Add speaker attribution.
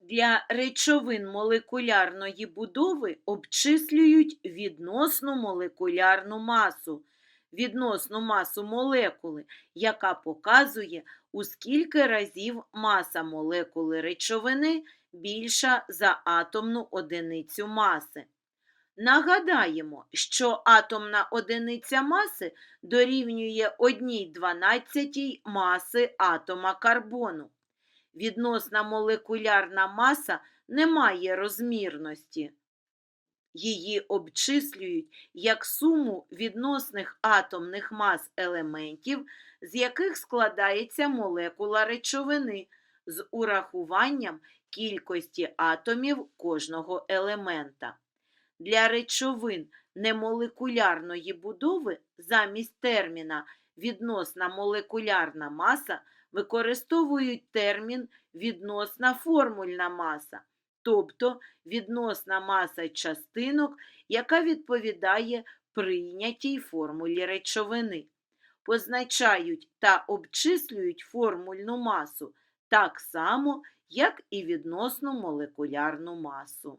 Speaker 1: Для речовин молекулярної будови обчислюють відносну молекулярну масу, відносну масу молекули, яка показує, у скільки разів маса молекули речовини більша за атомну одиницю маси. Нагадаємо, що атомна одиниця маси дорівнює 1,12 маси атома карбону. Відносна молекулярна маса не має розмірності. Її обчислюють як суму відносних атомних мас елементів, з яких складається молекула речовини, з урахуванням кількості атомів кожного елемента. Для речовин немолекулярної будови замість терміна відносна молекулярна маса використовують термін відносна формульна маса, тобто відносна маса частинок, яка відповідає прийнятій формулі речовини. Позначають та обчислюють формульну масу так само, як і відносну молекулярну масу.